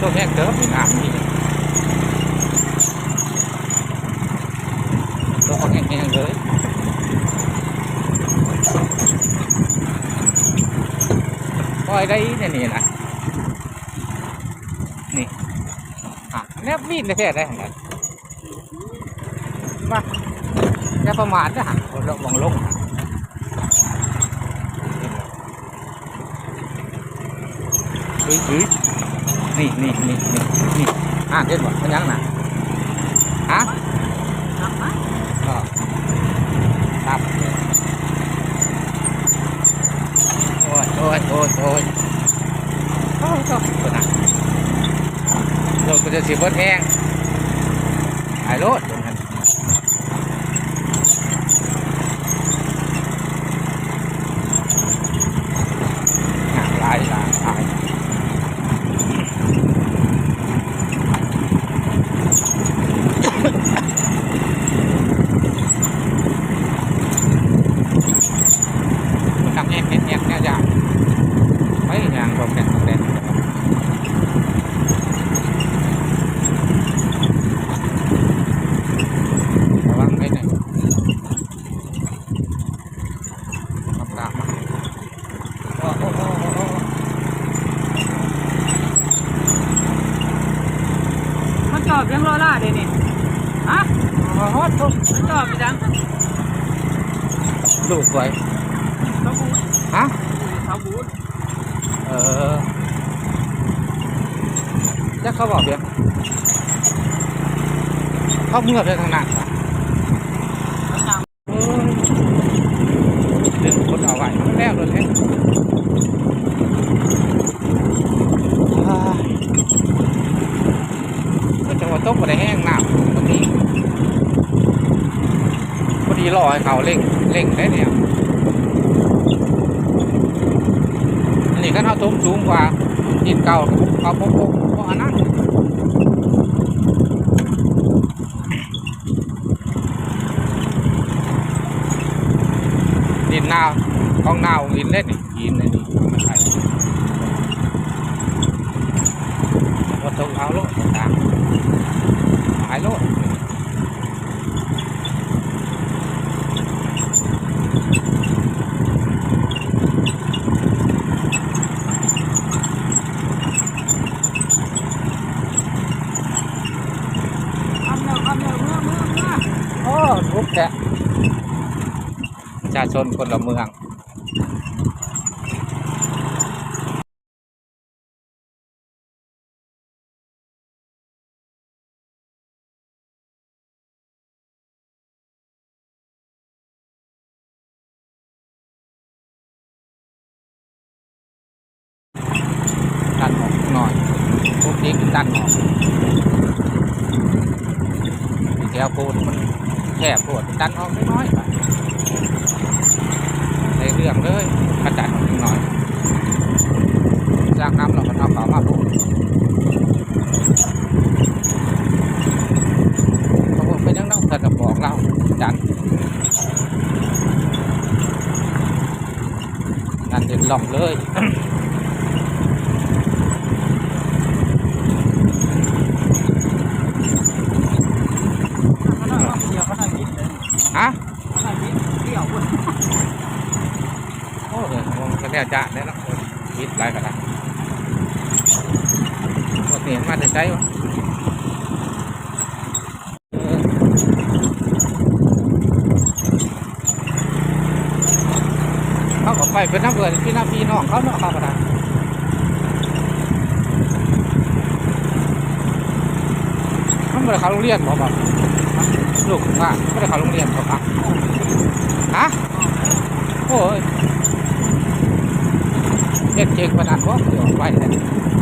ตัวแม่งเติมน้ำนี่ตัวเขาแห้งๆเลยปล่อยได้เนี่ยนี่นะนี่อะแนบมีดในแพทย์ได้เหมือนกันมาแค่ประมาทนะฮะคนละวังลงเฮ้ยเฮ้ย นี่นี่นี่นี่นี่อะเด็ดบ่มันยังน่ะฮะรับมาก็ครับโอ้ยโอ้ยโอ้ยโอ้ยโอ้ยโอ้ยตัวน่ะรถก็จะสิบเบิดแห้งหายรถตรงนั้นหาหลายหลายหลายมันทำแง่แง่แง่แง่ยากไม่ยางความแข็งแรงระวังไว้หน่อยทำตามมาโอ้โอ้โอ้โอ้โอ้ มันจ อบยังรอล่าเดี๋ยวนี้ฮะโอ้โหทุกจอบไปจังลูกไว้เขาบูดฮะเขาบูดเออจะเขาบอกเดี๋ยวเขาเมื่อไปทางนั้นปะเขาตามเออดึงคนเอาไว้แล้วเลยเนี่ยอ้ายก็จังหวะตกมาได้แห้งน้ำตรงนี้ พอดีรอให้เขาเร่งเร่งได้เนี่ยนนี้ก็เท่าตุ้มสูงกว่าดินเก่าเขาพบพบพบอันนั้นดินหน้าวของหน้าวดินเล่นนี่ดินนี่มันไทยว่าตรงเอาโลดตามหายโลด ทำเร็วทำเร็วเมื่อเมื่อเมื่อ โอ้ ทุกแกะประชาชนคนละเมืองดันออกหน่อยทุกทีดันออกแถวปูนมัน แคบปวดดันออกน้อยๆไปในเรื่องเลยกระจายออกนิดหน่อยจากน้ำเราก็เอาเขามาปูนเขาบอกเป็นยังน้องเธอจะบอกเราดันดันเด็ดหลอกเลย เขาหน่อยเดียวเขาหน่อยนิดเลย ฮะ เขาหน่อยนิดเดี่ยวคน โอ้ยมันก็ แล้วจะได้แล้วคิดไรก็ได้โอเคมาจะใช้วะเขาก็ไปเป็นน้ำเกลือพี่น้ำพี่น้องเขาเนาะเขาก็ได้เขาไม่ได้เข้าโรงเรียนบอกบอกลูกว่าไม่ได้เข้าโรงเรียนบอกอะฮะ โอ้ยเ